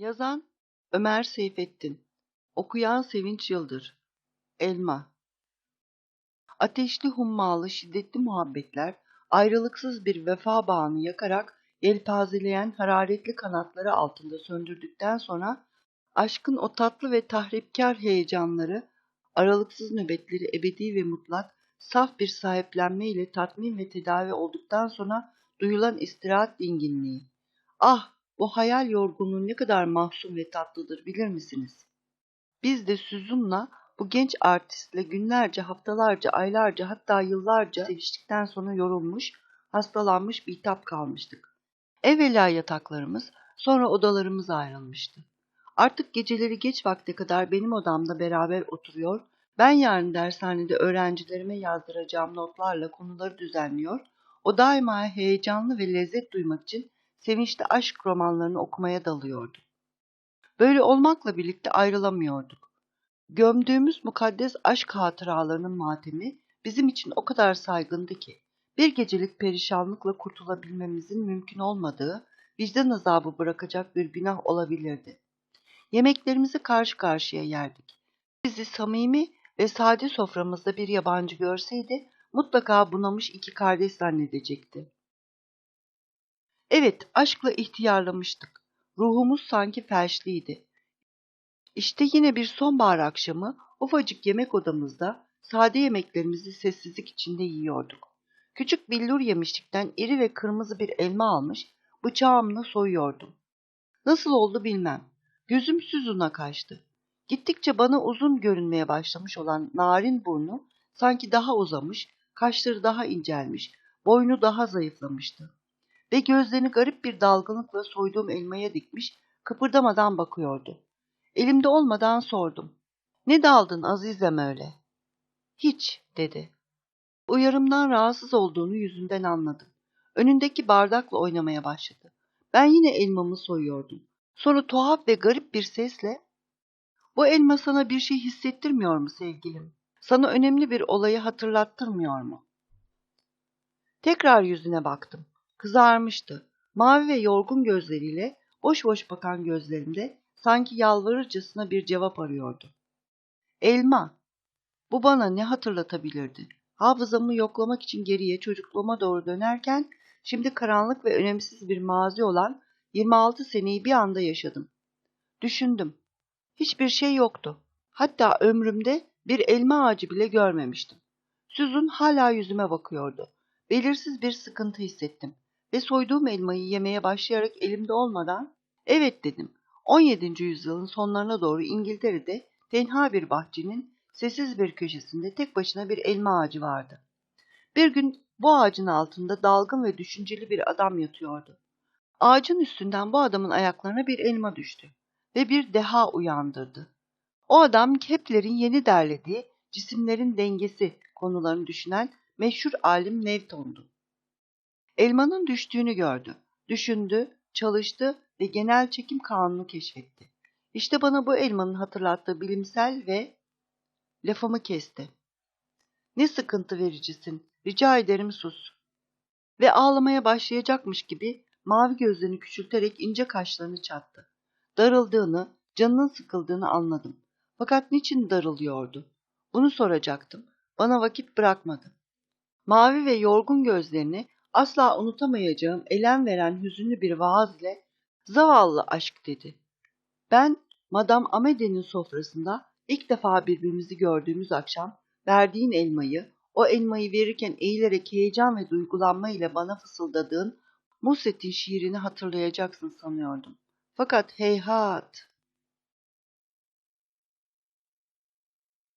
Yazan Ömer Seyfettin. Okuyan Sevinç Yıldır Elma. Ateşli hummalı şiddetli muhabbetler ayrılıksız bir vefa bağını yakarak yelpazeleyen hararetli kanatları altında söndürdükten sonra aşkın o tatlı ve tahripkar heyecanları aralıksız nöbetleri ebedi ve mutlak saf bir sahiplenme ile tatmin ve tedavi olduktan sonra duyulan istirahat dinginliği. Ah bu hayal yorgunluğu ne kadar mahzun ve tatlıdır bilir misiniz? Biz de Süzun'la bu genç artistle günlerce, haftalarca, aylarca hatta yıllarca seviştikten sonra yorulmuş, hastalanmış bir bitap kalmıştık. Evvela yataklarımız, sonra odalarımız ayrılmıştı. Artık geceleri geç vakte kadar benim odamda beraber oturuyor, ben yarın dershanede öğrencilerime yazdıracağım notlarla konuları düzenliyor, o daima heyecanlı ve lezzet duymak için sevinçli aşk romanlarını okumaya dalıyordu. Böyle olmakla birlikte ayrılamıyorduk. Gömdüğümüz mukaddes aşk hatıralarının matemi bizim için o kadar saygındı ki, bir gecelik perişanlıkla kurtulabilmemizin mümkün olmadığı, vicdan azabı bırakacak bir günah olabilirdi. Yemeklerimizi karşı karşıya yerdik. Bizi samimi ve sade soframızda bir yabancı görseydi, mutlaka bunamış iki kardeş zannedecekti. Evet, aşkla ihtiyarlamıştık. Ruhumuz sanki felçliydi. İşte yine bir sonbahar akşamı ufacık yemek odamızda sade yemeklerimizi sessizlik içinde yiyorduk. Küçük billur yemişlikten iri ve kırmızı bir elma almış, bıçağımla soyuyordum. Nasıl oldu bilmem. Gözüm Süzun'a kaçtı. Gittikçe bana uzun görünmeye başlamış olan narin burnu sanki daha uzamış, kaşları daha incelmiş, boynu daha zayıflamıştı ve gözlerini garip bir dalgınlıkla soyduğum elmaya dikmiş, kıpırdamadan bakıyordu. Elimde olmadan sordum. Ne daldın azizem öyle? Hiç, dedi. Uyarımdan rahatsız olduğunu yüzünden anladım. Önündeki bardakla oynamaya başladı. Ben yine elmamı soyuyordum. Sonra tuhaf ve garip bir sesle, bu elma sana bir şey hissettirmiyor mu sevgilim? Sana önemli bir olayı hatırlattırmıyor mu? Tekrar yüzüne baktım. Kızarmıştı. Mavi ve yorgun gözleriyle boş boş bakan gözlerimde sanki yalvarırcasına bir cevap arıyordu. Elma. Bu bana ne hatırlatabilirdi? Hafızamı yoklamak için geriye çocukluğuma doğru dönerken şimdi karanlık ve önemsiz bir mazi olan 26 seneyi bir anda yaşadım. Düşündüm. Hiçbir şey yoktu. Hatta ömrümde bir elma ağacı bile görmemiştim. Süzün hala yüzüme bakıyordu. Belirsiz bir sıkıntı hissettim ve soyduğum elmayı yemeye başlayarak elimde olmadan evet dedim. 17. yüzyılın sonlarına doğru İngiltere'de tenha bir bahçenin sessiz bir köşesinde tek başına bir elma ağacı vardı. Bir gün bu ağacın altında dalgın ve düşünceli bir adam yatıyordu. Ağacın üstünden bu adamın ayaklarına bir elma düştü ve bir deha uyandırdı. O adam Kepler'in yeni derlediği cisimlerin dengesi konularını düşünen meşhur alim Newton'du. Elmanın düştüğünü gördü. Düşündü, çalıştı ve genel çekim kanunu keşfetti. İşte bana bu elmanın hatırlattığı bilimsel ve lafımı kesti. Ne sıkıntı vericisin, rica ederim sus. Ve ağlamaya başlayacakmış gibi mavi gözlerini küçülterek ince kaşlarını çattı. Darıldığını, canının sıkıldığını anladım. Fakat niçin darılıyordu? Bunu soracaktım. Bana vakit bırakmadı. Mavi ve yorgun gözlerini asla unutamayacağım elem veren hüzünlü bir vaaz ile zavallı aşk dedi. Ben Madame Amede'nin sofrasında ilk defa birbirimizi gördüğümüz akşam verdiğin elmayı, o elmayı verirken eğilerek heyecan ve duygulanma ile bana fısıldadığın Muset'in şiirini hatırlayacaksın sanıyordum. Fakat heyhat,